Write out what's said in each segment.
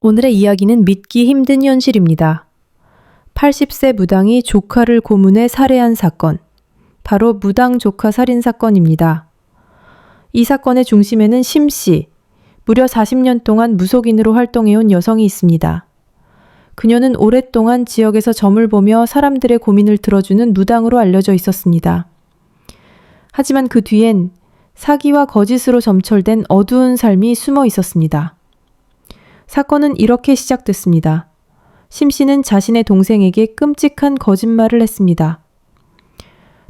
오늘의 이야기는 믿기 힘든 현실입니다. 80세 무당이 조카를 고문해 살해한 사건. 바로 무당 조카 살인 사건입니다. 이 사건의 중심에는 심 씨, 무려 40년 동안 무속인으로 활동해온 여성이 있습니다. 그녀는 오랫동안 지역에서 점을 보며 사람들의 고민을 들어주는 무당으로 알려져 있었습니다. 하지만 그 뒤엔 사기와 거짓으로 점철된 어두운 삶이 숨어 있었습니다. 사건은 이렇게 시작됐습니다. 심 씨는 자신의 동생에게 끔찍한 거짓말을 했습니다.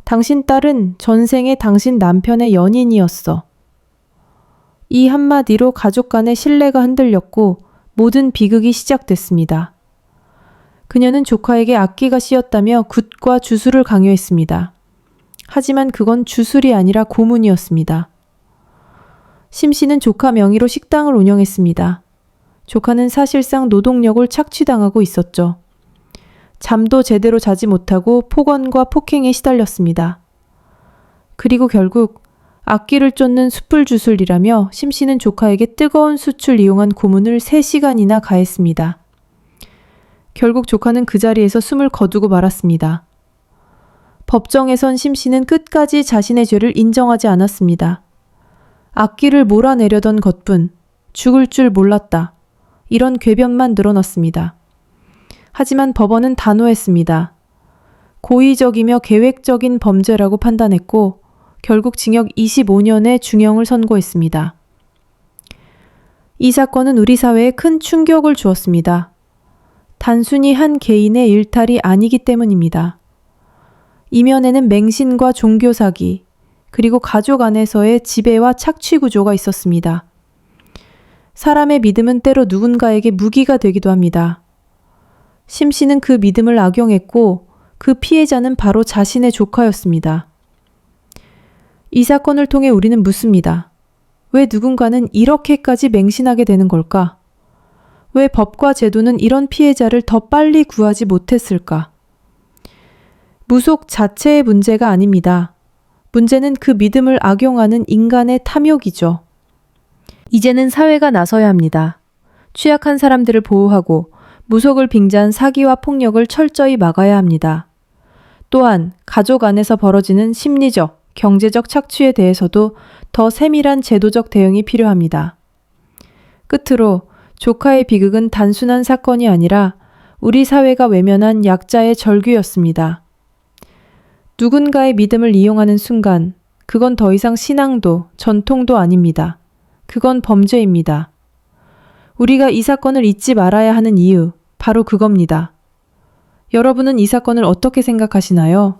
당신 딸은 전생에 당신 남편의 연인이었어. 이 한마디로 가족 간의 신뢰가 흔들렸고 모든 비극이 시작됐습니다. 그녀는 조카에게 악기가 씌었다며 굿과 주술을 강요했습니다. 하지만 그건 주술이 아니라 고문이었습니다. 심 씨는 조카 명의로 식당을 운영했습니다. 조카는 사실상 노동력을 착취당하고 있었죠. 잠도 제대로 자지 못하고 폭언과 폭행에 시달렸습니다. 그리고 결국 악기를 쫓는 숯불 주술이라며 심 씨는 조카에게 뜨거운 숯을 이용한 고문을 3시간이나 가했습니다. 결국 조카는 그 자리에서 숨을 거두고 말았습니다. 법정에선 심 씨는 끝까지 자신의 죄를 인정하지 않았습니다. 악기를 몰아내려던 것뿐 죽을 줄 몰랐다. 이런 궤변만 늘어났습니다. 하지만 법원은 단호했습니다. 고의적이며 계획적인 범죄라고 판단했고 결국 징역 25년의 중형을 선고했습니다. 이 사건은 우리 사회에 큰 충격을 주었습니다. 단순히 한 개인의 일탈이 아니기 때문입니다. 이면에는 맹신과 종교 사기, 그리고 가족 안에서의 지배와 착취 구조가 있었습니다. 사람의 믿음은 때로 누군가에게 무기가 되기도 합니다. 심 씨는 그 믿음을 악용했고 그 피해자는 바로 자신의 조카였습니다. 이 사건을 통해 우리는 묻습니다. 왜 누군가는 이렇게까지 맹신하게 되는 걸까? 왜 법과 제도는 이런 피해자를 더 빨리 구하지 못했을까? 무속 자체의 문제가 아닙니다. 문제는 그 믿음을 악용하는 인간의 탐욕이죠. 이제는 사회가 나서야 합니다. 취약한 사람들을 보호하고 무속을 빙자한 사기와 폭력을 철저히 막아야 합니다. 또한 가족 안에서 벌어지는 심리적, 경제적 착취에 대해서도 더 세밀한 제도적 대응이 필요합니다. 끝으로 조카의 비극은 단순한 사건이 아니라 우리 사회가 외면한 약자의 절규였습니다. 누군가의 믿음을 이용하는 순간, 그건 더 이상 신앙도 전통도 아닙니다. 그건 범죄입니다. 우리가 이 사건을 잊지 말아야 하는 이유, 바로 그겁니다. 여러분은 이 사건을 어떻게 생각하시나요?